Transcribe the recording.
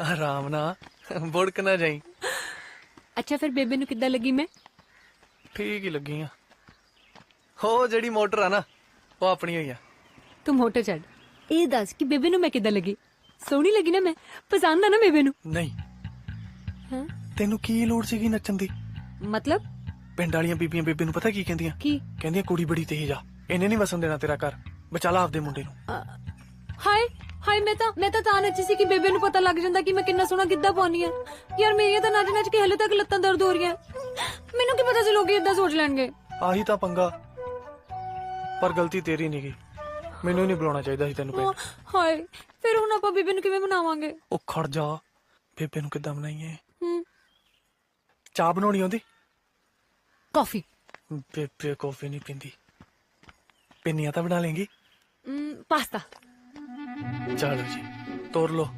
ਆਰਾਮ ਨਾਲ ਬੁੜਕ ਨਾ ਜਾਈ। ਅੱਛਾ ਫਿਰ ਬੇਬੇ ਨੂੰ ਕਿੱਦਾਂ ਲੱਗੀ ਮੈਂ? ਠੀਕ ਹੀ ਲੱਗੀ ਆ। ਹੋ ਜਿਹੜੀ ਮੋਟਰ ਆ ਨਾ ਉਹ ਆਪਣੀ ਹੋਈ ਆ। ਤੂੰ ਮੋਟਰ ਛੱਡ ਇਹ ਦੱਸ ਕਿ ਬੇਬੇ ਨੂੰ ਮੈਂ ਕਿੱਦਾਂ ਲੱਗੀ? ਸੋਹਣੀ ਲੱਗੀ ਨਾ ਮੈਂ? ਪਸੰਦ ਆ ਨਾ ਬੇਬੇ ਨੂੰ? ਨਹੀਂ। ਹਾਂ? ਤੈਨੂੰ ਕੀ ਲੋੜ ਸੀਗੀ ਨੱਚਣ ਦੀ? ਮਤਲਬ? ਪਿੰਡ ਵਾਲੀਆਂ ਬੀਬੀਆਂ ਬੇਬੇ ਨੂੰ ਪਤਾ ਕੀ ਕਹਿੰਦੀਆਂ? ਕੀ? ਕਹਿੰਦੀਆਂ ਕੁੜੀ ਬੜੀ ਤੇਜ਼ ਆ। ਇਹਨੇ ਨਹੀਂ ਵਸਣ ਦੇਣਾ ਤੇਰਾ ਘਰ। ਬਚਾ ਲਾ ਆਪਦੇ ਮੁੰਡੇ ਨੂੰ। ਹਾਏ! ਹਾਏ ਮੈਂ ਤਾਂ ਮੈਂ ਤਾਂ ਤਾਂ ਨੱਚੀ ਸੀ ਕਿ ਬੇਬੇ ਨੂੰ ਪਤਾ ਲੱਗ ਜਾਂਦਾ ਕਿ ਮੈਂ ਕਿੰਨਾ ਸੋਹਣਾ ਗਿੱਧਾ ਪਾਉਣੀ ਆ ਯਾਰ ਮੇਰੀਆਂ ਤਾਂ ਨੱਚ ਨੱਚ ਕੇ ਹਲੇ ਤੱਕ ਲੱਤਾਂ ਦਰਦ ਹੋ ਰਹੀਆਂ। ਮੈਨੂੰ ਕੀ ਪਤਾ ਸੀ ਲੋਕੀ ਇਦਾਂ ਸੋਚ ਲੈਣਗੇ। ਆਹੀ ਤਾਂ ਪੰਗਾ। ਪਰ ਗਲਤੀ ਤੇਰੀ ਨਹੀਂ ਗਈ ਮੈਨੂੰ ਨਹੀਂ ਬੁਲਾਉਣਾ ਚਾਹੀਦਾ ਸੀ ਤੈਨੂੰ ਪਿੰਡ ਹਾਏ ਫਿਰ ਹੁਣ ਆਪਾਂ ਬੇਬੇ ਨੂੰ ਕਿਵੇਂ ਮਨਾਵਾਂਗੇ? ਉਹ ਖੜ ਜਾ। ਬੇਬੇ ਨੂੰ ਕਿੱਦਾਂ ਬਣਾਈਏ ਹੂੰ। ਚਾਹ ਬਣਾਉਣੀ ਆਉਂਦੀ ਕਾਫੀ। ਬੇਬੇ ਕਾਫੀ ਨਹੀਂ ਪੀਂਦੀ। ਪਿੰਨੀਆਂ ਤਾਂ ਬਣਾ ਲੇਂਗੀ। ਪਾਸਤਾ। ਚਲੋ ਜੀ ਤੋਰ ਲੋ